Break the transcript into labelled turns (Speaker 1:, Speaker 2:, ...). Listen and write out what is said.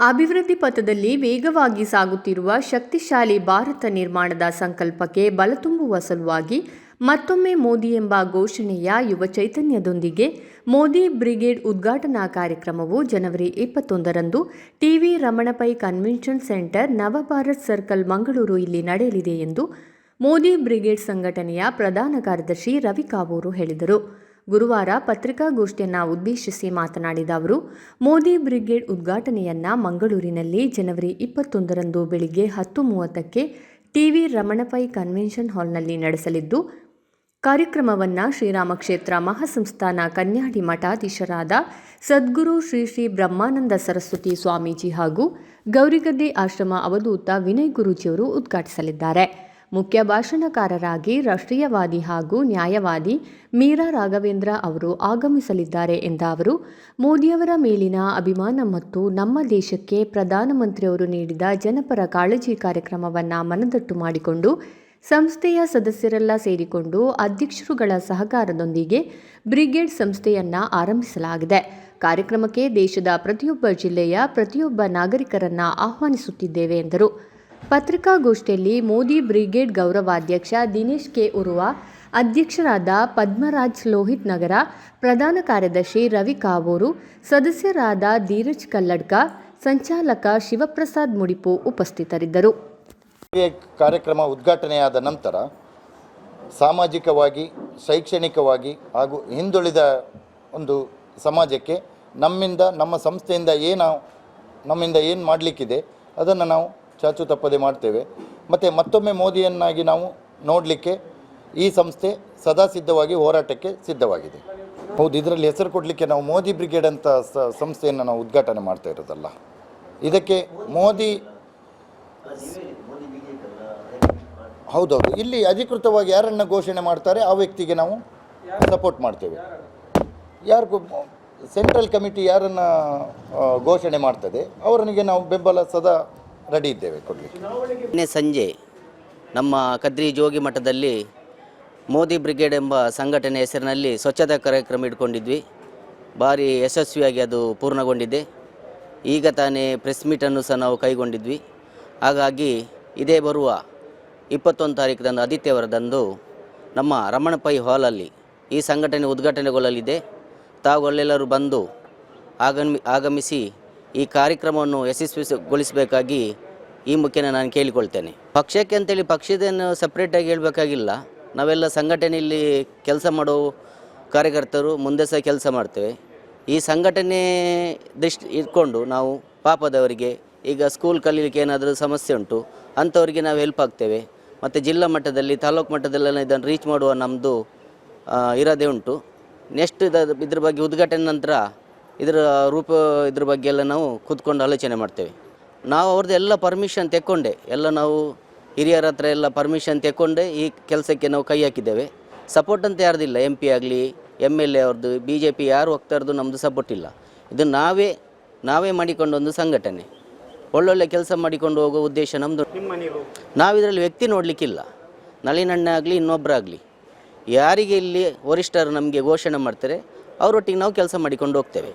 Speaker 1: ಅಭಿವೃದ್ಧಿ ಪಥದಲ್ಲಿ ವೇಗವಾಗಿ ಸಾಗುತ್ತಿರುವ ಶಕ್ತಿಶಾಲಿ ಭಾರತ ನಿರ್ಮಾಣದ ಸಂಕಲ್ಪಕ್ಕೆ ಬಲ ತುಂಬುವ ಸಲುವಾಗಿ ಮತ್ತೊಮ್ಮೆ ಮೋದಿ ಎಂಬ ಘೋಷಣೆಯ ಯುವ ಚೈತನ್ಯದೊಂದಿಗೆ ಮೋದಿ ಬ್ರಿಗೇಡ್ ಉದ್ಘಾಟನಾ ಕಾರ್ಯಕ್ರಮವು ಜನವರಿ ಇಪ್ಪತ್ತೊಂದರಂದು TV Ramana Pai convention centre Navabharat circle Mangaluru ಇಲ್ಲಿ ನಡೆಯಲಿದೆ ಎಂದು ಮೋದಿ ಬ್ರಿಗೇಡ್ ಸಂಘಟನೆಯ ಪ್ರಧಾನ ಕಾರ್ಯದರ್ಶಿ ರವಿ ಕಾವೂರು ಹೇಳಿದರು. ಗುರುವಾರ ಪತ್ರಿಕಾಗೋಷ್ಠಿಯನ್ನು ಉದ್ದೇಶಿಸಿ ಮಾತನಾಡಿದ ಅವರು, ಮೋದಿ ಬ್ರಿಗೇಡ್ ಉದ್ಘಾಟನೆಯನ್ನ ಮಂಗಳೂರಿನಲ್ಲಿ ಜನವರಿ ಇಪ್ಪತ್ತೊಂದರಂದು ಬೆಳಿಗ್ಗೆ ಹತ್ತು ಮೂವತ್ತಕ್ಕೆ ಟಿವಿ ರಮಣಪೈ ಕನ್ವೆನ್ಷನ್ ಹಾಲ್ನಲ್ಲಿ ನಡೆಸಲಿದ್ದು, ಕಾರ್ಯಕ್ರಮವನ್ನು ಶ್ರೀರಾಮ ಕ್ಷೇತ್ರ ಮಹಾಸಂಸ್ಥಾನ ಕನ್ಯಾಡಿ ಮಠಾಧೀಶರಾದ ಸದ್ಗುರು ಶ್ರೀ ಶ್ರೀ ಬ್ರಹ್ಮಾನಂದ ಸರಸ್ವತಿ ಸ್ವಾಮೀಜಿ ಹಾಗೂ ಗೌರಿಗದ್ದೆ ಆಶ್ರಮ ಅವಧೂತ ವಿನಯ್ ಗುರೂಜಿಯವರು ಉದ್ಘಾಟಿಸಲಿದ್ದಾರೆ. ಮುಖ್ಯ ಭಾಷಣಕಾರರಾಗಿ ರಾಷ್ಟ್ರೀಯವಾದಿ ಹಾಗೂ ನ್ಯಾಯವಾದಿ ಮೀರಾ ರಾಘವೇಂದ್ರ ಅವರು ಆಗಮಿಸಲಿದ್ದಾರೆ ಎಂದ ಅವರು, ಮೋದಿಯವರ ಮೇಲಿನ ಅಭಿಮಾನ ಮತ್ತು ನಮ್ಮ ದೇಶಕ್ಕೆ ಪ್ರಧಾನಮಂತ್ರಿಯವರು ನೀಡಿದ ಜನಪರ ಕಾಳಜಿ ಕಾರ್ಯಕ್ರಮವನ್ನು ಮನದಟ್ಟು ಮಾಡಿಕೊಂಡು, ಸಂಸ್ಥೆಯ ಸದಸ್ಯರೆಲ್ಲ ಸೇರಿಕೊಂಡು ಅಧ್ಯಕ್ಷರುಗಳ ಸಹಕಾರದೊಂದಿಗೆ ಬ್ರಿಗೇಡ್ ಸಂಸ್ಥೆಯನ್ನ ಆರಂಭಿಸಲಾಗಿದೆ. ಕಾರ್ಯಕ್ರಮಕ್ಕೆ ದೇಶದ ಪ್ರತಿಯೊಬ್ಬ ಜಿಲ್ಲೆಯ ಪ್ರತಿಯೊಬ್ಬ ನಾಗರಿಕರನ್ನ ಆಹ್ವಾನಿಸುತ್ತಿದ್ದೇವೆ ಎಂದರು. ಪತ್ರಿಕಾಗೋಷ್ಠಿಯಲ್ಲಿ ಮೋದಿ ಬ್ರಿಗೇಡ್ ಗೌರವಾಧ್ಯಕ್ಷ ದಿನೇಶ್ ಕೆ ಉರುವ, ಅಧ್ಯಕ್ಷರಾದ ಪದ್ಮರಾಜ್ ಲೋಹಿತ್ ನಗರ ಪ್ರಧಾನ ಕಾರ್ಯದರ್ಶಿ ರವಿ ಕಾವೂರು, ಸದಸ್ಯರಾದ ಧೀರಜ್ ಕಲ್ಲಡ್ಕ, ಸಂಚಾಲಕ ಶಿವಪ್ರಸಾದ್ ಮುಡಿಪು ಉಪಸ್ಥಿತರಿದ್ದರು.
Speaker 2: ಕಾರ್ಯಕ್ರಮ ಉದ್ಘಾಟನೆಯಾದ ನಂತರ ಸಾಮಾಜಿಕವಾಗಿ, ಶೈಕ್ಷಣಿಕವಾಗಿ ಹಾಗೂ ಹಿಂದುಳಿದ ಒಂದು ಸಮಾಜಕ್ಕೆ ನಮ್ಮಿಂದ, ನಮ್ಮ ಸಂಸ್ಥೆಯಿಂದ ಏನು, ನಮ್ಮಿಂದ ಏನು ಮಾಡಲಿಕ್ಕಿದೆ, ಅದನ್ನು ನಾವು ಚಾಚು ತಪ್ಪದೆ ಮಾಡ್ತೇವೆ. ಮತ್ತು ಮತ್ತೊಮ್ಮೆ ಮೋದಿಯನ್ನಾಗಿ ನಾವು ನೋಡಲಿಕ್ಕೆ ಈ ಸಂಸ್ಥೆ ಸದಾ ಸಿದ್ಧವಾಗಿ ಹೋರಾಟಕ್ಕೆ ಸಿದ್ಧವಾಗಿದೆ. ಹೌದು, ಇದರಲ್ಲಿ ಹೆಸರು ಕೊಡಲಿಕ್ಕೆ ನಾವು ಮೋದಿ ಬ್ರಿಗೇಡ್ ಅಂತ ಸಂಸ್ಥೆಯನ್ನು ನಾವು ಉದ್ಘಾಟನೆ ಮಾಡ್ತಾ ಇರೋದಲ್ಲ. ಇದಕ್ಕೆ ಮೋದಿ ಹೌದೌದು, ಇಲ್ಲಿ ಅಧಿಕೃತವಾಗಿ ಯಾರನ್ನು ಘೋಷಣೆ ಮಾಡ್ತಾರೆ ಆ ವ್ಯಕ್ತಿಗೆ ನಾವು ಸಪೋರ್ಟ್ ಮಾಡ್ತೇವೆ. ಯಾರಿಗೂ, ಸೆಂಟ್ರಲ್ ಕಮಿಟಿ ಯಾರನ್ನು ಘೋಷಣೆ ಮಾಡ್ತದೆ, ಅವರನಿಗೆ ನಾವು ಬೆಂಬಲ ಸದಾ ರೆಡಿ ಇದ್ದೇವೆ ಕೊಡಲಿಕ್ಕೆ.
Speaker 3: ನಿನ್ನೆ ಸಂಜೆ ನಮ್ಮ ಕದ್ರಿ ಜೋಗಿ ಮಠದಲ್ಲಿ ಮೋದಿ ಬ್ರಿಗೇಡ್ ಎಂಬ ಸಂಘಟನೆ ಹೆಸರಿನಲ್ಲಿ ಸ್ವಚ್ಛತಾ ಕಾರ್ಯಕ್ರಮ ಇಟ್ಕೊಂಡಿದ್ವಿ. ಭಾರಿ ಯಶಸ್ವಿಯಾಗಿ ಅದು ಪೂರ್ಣಗೊಂಡಿದೆ. ಈಗ ತಾನೇ ಪ್ರೆಸ್ ಮೀಟನ್ನು ಸಹ ನಾವು ಕೈಗೊಂಡಿದ್ವಿ. ಹಾಗಾಗಿ ಇದೇ ಬರುವ ಇಪ್ಪತ್ತೊಂದು ತಾರೀಕದಂದು ಆದಿತ್ಯವಾರದಂದು ನಮ್ಮ ರಮಣಪೈ ಹಾಲಲ್ಲಿ ಈ ಸಂಘಟನೆ ಉದ್ಘಾಟನೆಗೊಳ್ಳಲಿದೆ. ತಾವುಗಳೆಲ್ಲರೂ ಬಂದು ಆಗಮಿ ಆಗಮಿಸಿ ಈ ಕಾರ್ಯಕ್ರಮವನ್ನು ಯಶಸ್ವಿಗೊಳಿಸಬೇಕಾಗಿ ಈ ಮುಖ್ಯನ ನಾನು ಕೇಳಿಕೊಳ್ತೇನೆ. ಪಕ್ಷಕ್ಕೆ ಅಂತೇಳಿ ಪಕ್ಷದೇನು ಸಪ್ರೇಟಾಗಿ ಹೇಳಬೇಕಾಗಿಲ್ಲ. ನಾವೆಲ್ಲ ಸಂಘಟನೆಯಲ್ಲಿ ಕೆಲಸ ಮಾಡೋ ಕಾರ್ಯಕರ್ತರು ಮುಂದೆ ಸಹ ಕೆಲಸ ಮಾಡ್ತೇವೆ. ಈ ಸಂಘಟನೆ ದೃಷ್ಟಿ ಇಟ್ಕೊಂಡು ನಾವು ಪಾಪದವರಿಗೆ ಈಗ ಸ್ಕೂಲ್ ಕಲೀಲಿಕ್ಕೆ ಏನಾದರೂ ಸಮಸ್ಯೆ ಉಂಟು, ಅಂಥವರಿಗೆ ನಾವು ಹೆಲ್ಪ್ ಆಗ್ತೇವೆ. ಮತ್ತು ಜಿಲ್ಲಾ ಮಟ್ಟದಲ್ಲಿ, ತಾಲೂಕು ಮಟ್ಟದಲ್ಲೆಲ್ಲ ಇದನ್ನು ರೀಚ್ ಮಾಡುವ ನಮ್ಮದು ಇರೋದೇ ಉಂಟು. ನೆಕ್ಸ್ಟ್ ಇದ್ರ ಬಗ್ಗೆ ಉದ್ಘಾಟನೆ ನಂತರ ಇದರ ರೂಪ ಇದ್ರ ಬಗ್ಗೆ ಎಲ್ಲ ನಾವು ಕೂತ್ಕೊಂಡು ಆಲೋಚನೆ ಮಾಡ್ತೇವೆ. ನಾವು ಅವ್ರದ್ದು ಎಲ್ಲ ಪರ್ಮಿಷನ್ ತೆಕ್ಕೊಂಡೆ. ಎಲ್ಲ ನಾವು ಹಿರಿಯರ ಹತ್ರ ಎಲ್ಲ ಪರ್ಮಿಷನ್ ತೆಕ್ಕೊಂಡೆ. ಈ ಕೆಲಸಕ್ಕೆ ನಾವು ಕೈ ಹಾಕಿದ್ದೇವೆ. ಸಪೋರ್ಟ್ ಅಂತ ಯಾರ್ದಿಲ್ಲ ಎಂ ಪಿ ಆಗಲಿ ಎಂ ಎಲ್ ಎ ಅವ್ರದ್ದು ಬಿ ಜೆ ಪಿ ಯಾರು ಹೋಗ್ತಾ ಇರೋದು ನಮ್ಮದು ಸಪೋರ್ಟ್ ಇಲ್ಲ. ಇದು ನಾವೇ ನಾವೇ ಮಾಡಿಕೊಂಡು ಒಂದು ಸಂಘಟನೆ. ಒಳ್ಳೊಳ್ಳೆ ಕೆಲಸ ಮಾಡಿಕೊಂಡು ಹೋಗೋ ಉದ್ದೇಶ ನಮ್ಮದು ನಾವಿದರಲ್ಲಿ ವ್ಯಕ್ತಿ ನೋಡಲಿಕ್ಕಿಲ್ಲ. ನಳಿನಣ್ಣ ಆಗಲಿ ಇನ್ನೊಬ್ಬರಾಗಲಿ ಯಾರಿಗೆ ಇಲ್ಲಿ ವರಿಷ್ಠರು ನಮಗೆ ಘೋಷಣೆ ಮಾಡ್ತಾರೆ ಅವರೊಟ್ಟಿಗೆ ನಾವು ಕೆಲಸ ಮಾಡಿಕೊಂಡು ಹೋಗ್ತೇವೆ.